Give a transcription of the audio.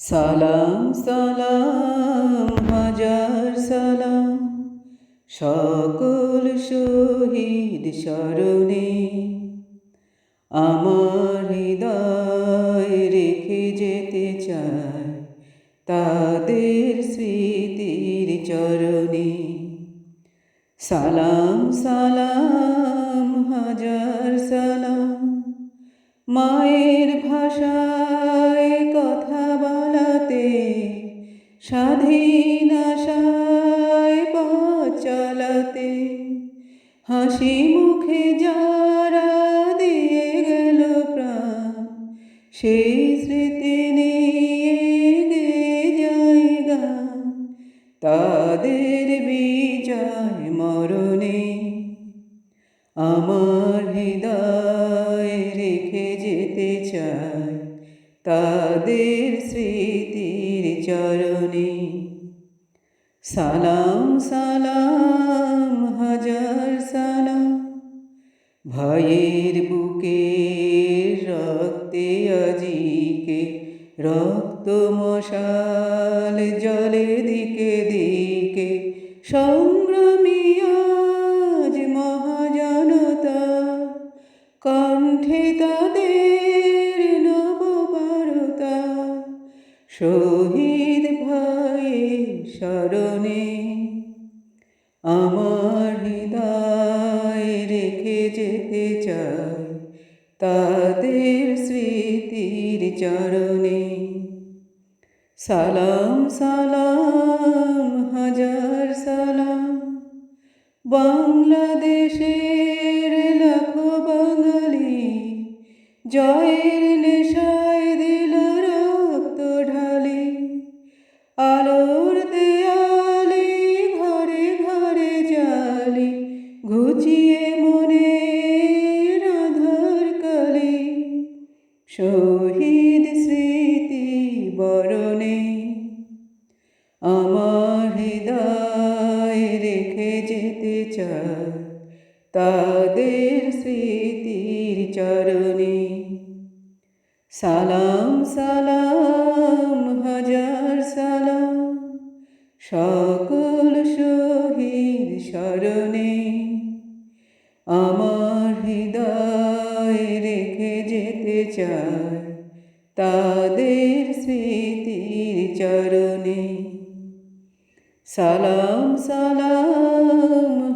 সালাম সালাম, হাজার সালাম। সকল শহীদ স্মরণে আমার হৃদয় রেখে যেতে চায় তাদের স্মৃতির চরণে। সালাম সালাম, হাজার সালাম। মায়ের ভাষায় কথা বলাতে স্বাধীন আশায় পথ চালাতে। হাসি মুখে যারা দিয়ে গেল প্রাণ, সেই স্মৃতি নিয়ে গান। তাদের বিজয় মরণে আমার হৃদয় রেখে যেতে তাদের স্মৃতির চরণে। সালাম সালাম, হাজার সালাম। ভাইয়ের বুকে, রক্তে আজিকে রক্ত মশাল, জলে দিকে দিকে। সংগ্রামী আজ মহাজনতা, কণ্ঠে তাদের শহীদ ভাইয়ের স্মরণে আমার হৃদয় রেখে যেতে চাই তাদের স্মৃতির চরণে। সালাম সালাম, হাজার সালাম। বাংলাদেশের লাখো বাঙালি জয়ের নেশায় শহীদ স্মৃতি বরণে আমার হৃদয় রেখে যেতে চাই তাদের স্মৃতির চরণে। সালাম সালাম, হাজার সালাম, সকল চাই। তাদের স্মৃতির চরণে সালাম সালাম।